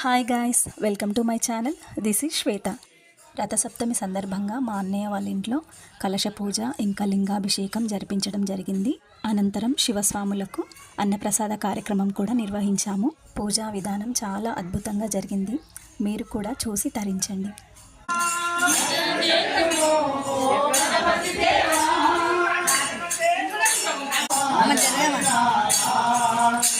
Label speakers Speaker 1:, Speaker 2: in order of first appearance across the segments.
Speaker 1: Hi guys welcome to my channel this is Shweta Rathasaptami సందర్భంగా మా అన్నయ్య వాళ్ళ ఇంట్లో కలశ పూజ ఇంకా లింగాభిషేకం జరిపించడం జరిగింది. అనంతరం శివస్వాములకు అన్నప్రసాద కార్యక్రమం కూడా నిర్వహించాము. పూజా విధానం చాలా అద్భుతంగా జరిగింది. మీరు కూడా చూసి తరించండి.
Speaker 2: नमः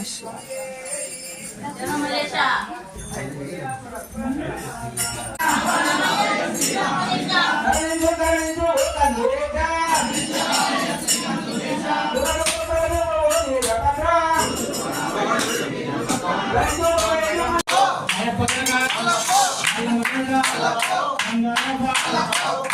Speaker 1: నమ
Speaker 2: Allah Allah Allah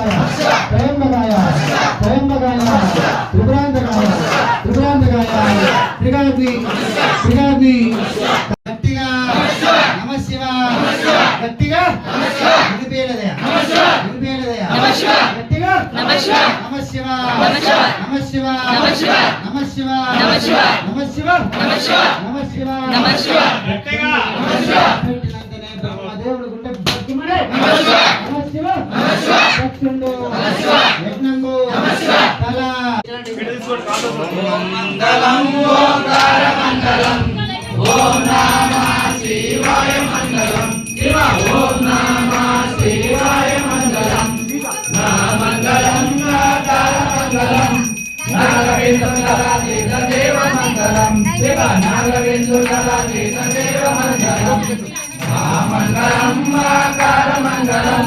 Speaker 2: విశ్వేశ్వరాయ త్రయంబకాయ త్రయంబకాయ త్రిపురాంతకాయ త్రిపురాంతకాయ త్రిగాగ్ని త్రిగాగ్ని గట్టిగా నమ శివ గట్టిగా నిలిపేయలేదయా నిలిపేయలేదయా గట్టిగా నమ శివ నమ శివ నమ శివ నమ శివ నమ శివ నమ శివ నమ శివ నమ శివ నమ శివ నమ శివ గట్టిగా నమ శివ పెట్టినంతనే బ్రహ్మదేవుడు గుండె బగ్గుమనే నమ శివ నమ యజ్ఞంగు తల మంగళం ఓంకార మంగళం ఓం శివాయ మంగళం ఓం శివాయ మంగళం నా మంగళం నాకార మంగళం దేవ మంగళం శివ దేవ మంగళం మంగళం మంగళం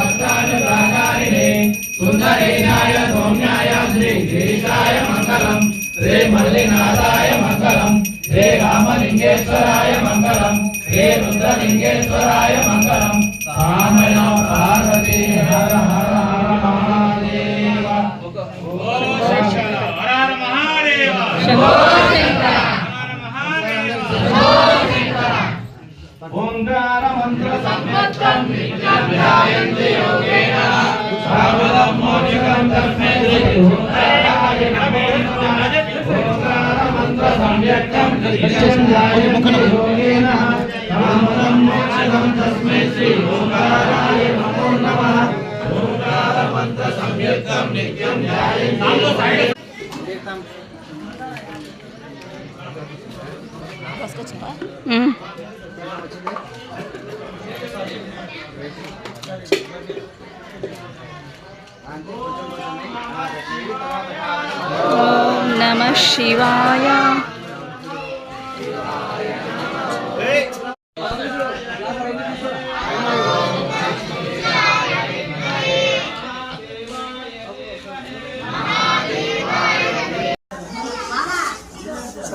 Speaker 2: సుందరీనాయ సౌమ్యాయ శ్రీగిరీశాయ మంగళం. శ్రీ మల్లినాథాయ మంగళం. శ్రీ రామలింగేశ్వరాయ మంగళం. శ్రీ రుద్రలింగేశ్వరాయ तस्मै श्री ओंकाराय नमो
Speaker 1: नमः ओंकार मंत्र
Speaker 3: नित्यं ओम
Speaker 2: नमः शिवाय।